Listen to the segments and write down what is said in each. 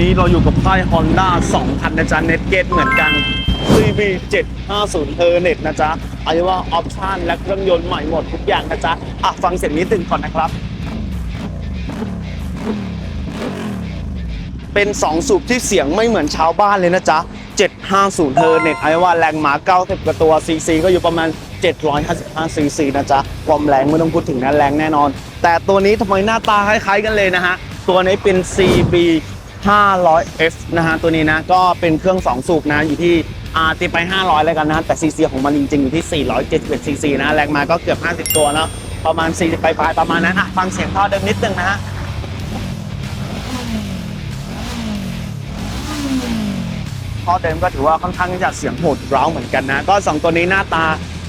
นี้เราอยู่กับค่าย Honda 2คันนะจ๊ะ เน็ตเกตเหมือนกัน CB 750 h e r n e t นะจ๊ะอาเป็นว่าออปชั่นและเครื่องยนต์ใหม่หมดทุกอย่างนะจ๊ะ อะ ฟังเสียงนี้ตึงก่อนนะครับ เป็น 2 สูบที่เสียงไม่เหมือนชาวบ้านเลยนะจ๊ะ 750 h e r n e t เอาเป็นว่าแรงม้า90 กว่าตัว CC ก็อยู่ประมาณ 755 CC นะจ๊ะ ความแรงไม่ต้องพูดถึงนะแรงแน่นอน แต่ตัวนี้ทำไมหน้าตาคล้ายๆกันเลยนะฮะตัวนี้เป็น CB 500F นะฮะตัวนี้นะก็เป็นเครื่อง 2 สูบนะอยู่ที่อาตีไป 500แล้วกันนะแต่ CC ของมันจริงๆอยู่ที่ 471 CC นะแรงมาก็เกือบ 50 ตัวเนาะประมาณ 40 ปลายๆประมาณนั้นอะฟังเสียงท่อเดิมนิดนึงนะฮะท่อเดิมก็ถือว่าค่อนข้างที่จะเสียงโหดร้าวเหมือนกันนะ ก็ 2 ตัวนี้หน้าตา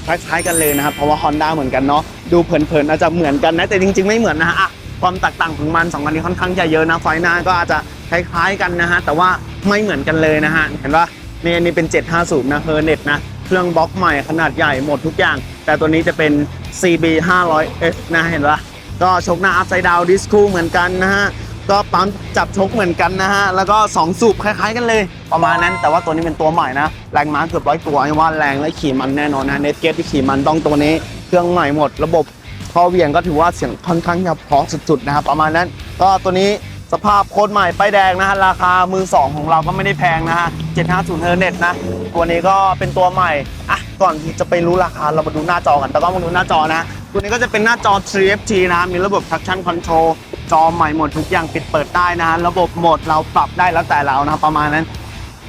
คล้ายๆกันเลยนะครับเพราะว่า Honda เหมือนกันเนาะดูเผินๆอาจจะเหมือนกันนะแต่จริง ๆ ไม่เหมือนนะฮะความแตกต่างของมันสองอันนี้ค่อนข้างจะเยอะนะไฟหน้าก็อาจจะ คล้ายๆกันนะฮะ แต่ว่าไม่เหมือนกันเลยนะฮะ เห็นปะนี่อันนี้เป็น 750 นะเฮอร์เน็ตนะ เครื่องบล็อกใหม่ขนาดใหญ่หมดทุกอย่าง แต่ตัวนี้จะเป็น CB 500F นะเห็นปะก็ชกหน้าอัพไซด์ดาวดิสคูเหมือนกันนะฮะ ก็ปั๊มจับชกเหมือนกันนะฮะ แล้วก็ 2 สูบคล้ายๆกันเลย ประมาณนั้น แต่ว่าตัวนี้เป็นตัวใหม่นะ แรงม้าเกือบร้อยตัวว่าแรงและขี่มันแน่นอนนะเนตเกตที่ขี่มันต้องตัวนี้ เครื่องใหม่หมด ระบบพอเหวียงก็ถือว่าเสียงค่อนข้างจะเพราะสุดๆนะครับประมาณนั้น ก็ตัวนี้ สภาพโคตรใหม่ป้ายแดงนะฮะราคามือ2ของเราก็ไม่ได้แพงนะฮะ750เฮอร์เน็ตนะ ตัวนี้ก็เป็นตัวใหม่อะก่อนที่จะไปรู้ราคาเรามาดูหน้าจอกัน แต่ก็มาดูหน้าจอนะ ตัวนี้ก็จะเป็นหน้าจอ 3FT นะ มีระบบ traction control จอใหม่หมดทุกอย่างปิดเปิดได้นะฮะระบบโหมดเราปรับได้แล้วแต่เรานะประมาณนั้น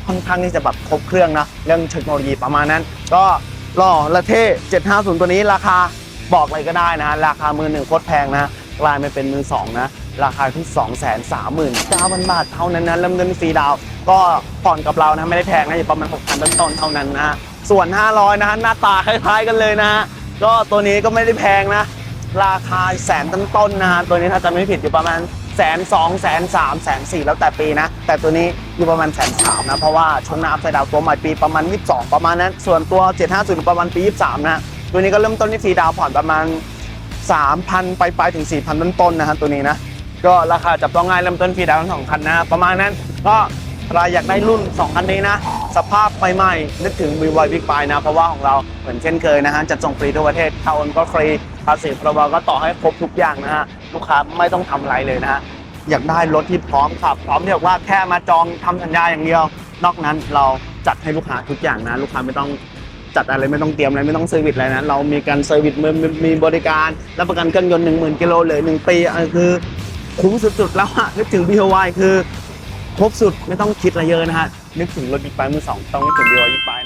ค่อนข้างที่จะแบบครบเครื่องนะเรื่องเทคโนโลยีประมาณนั้น ก็หล่อและเท่ 750 ตัวนี้ราคาบอกเลยก็ได้นะ ราคามือหนึ่งโคตรแพงนะกลายมาเป็นมือสองนะ ราคาที่ 2 3 9 0 0 0 บาทเท่านั้นนะเริ่มต้นฟรีดาวก็ผ่อนกับเรานะไม่ได้แพงนะอยู่ประมาณ 6,000 ต้นๆเท่านั้นนะ ส่วน 500 นะฮะหน้าตาคล้ายๆกันเลยนะฮะก็ตัวนี้ก็ไม่ได้แพงนะ ราคาแสนต้นๆนะฮะตัวนี้ถ้าจะไม่ผิดอยู่ประมาณแสนสองแสนสามแสนสี่แล้วแต่ปีนะ แต่ตัวนี้อยู่ประมาณแสนสามนะ เพราะว่าชงน้ำไฟดาวตัวใหม่ปีประมาณ 22 ประมาณนั้น ส่วนตัว 750 ประมาณปี 23 นะ ตัวนี้ก็เริ่มต้นที่ฟรีดาวผ่อนประมาณ 3,000 ไปไปถึง 4,000 ต้นๆนะฮะตัวนี้นะ ก็ราคาจับต้องง่ายเริ่มต้นฟรีดาวน์ทั้งสองคันนะ ประมาณนั้นก็ใครอยากได้รุ่น 2 คันนี้นะ สภาพใหม่ๆนึกถึง BY Big Buy นะ เพราะว่าของเราเหมือนเช่นเคยนะฮะจัดส่งฟรีทั่วประเทศค่าโอนก็ฟรีภาษีพรบก็ต่อให้ครบทุกอย่างนะฮะลูกค้าไม่ต้องทำอะไรเลยนะฮะอยากได้รถที่พร้อมขับ พร้อมที่แบบว่าแค่มาจองทำสัญญาอย่างเดียว นอกนั้นเราจัดให้ลูกค้าทุกอย่างนะ ลูกค้าไม่ต้องจัดอะไรไม่ต้องเตรียมอะไรไม่ต้องเซอร์วิสอะไรนะเรามีการเซอร์วิสมีบริการรับประกันเครื่องยนต์หนึ่งหมื่นกิโลเลยหนึ่งปีคือ คุ้มสุดๆแล้วอะนึกถึง BOY คือครบสุดไม่ต้องคิดอะไรเยอะนะฮะนึกถึงรถบิ๊กไบค์มือสองต้องนึกถึง BOY บิ๊กไบค์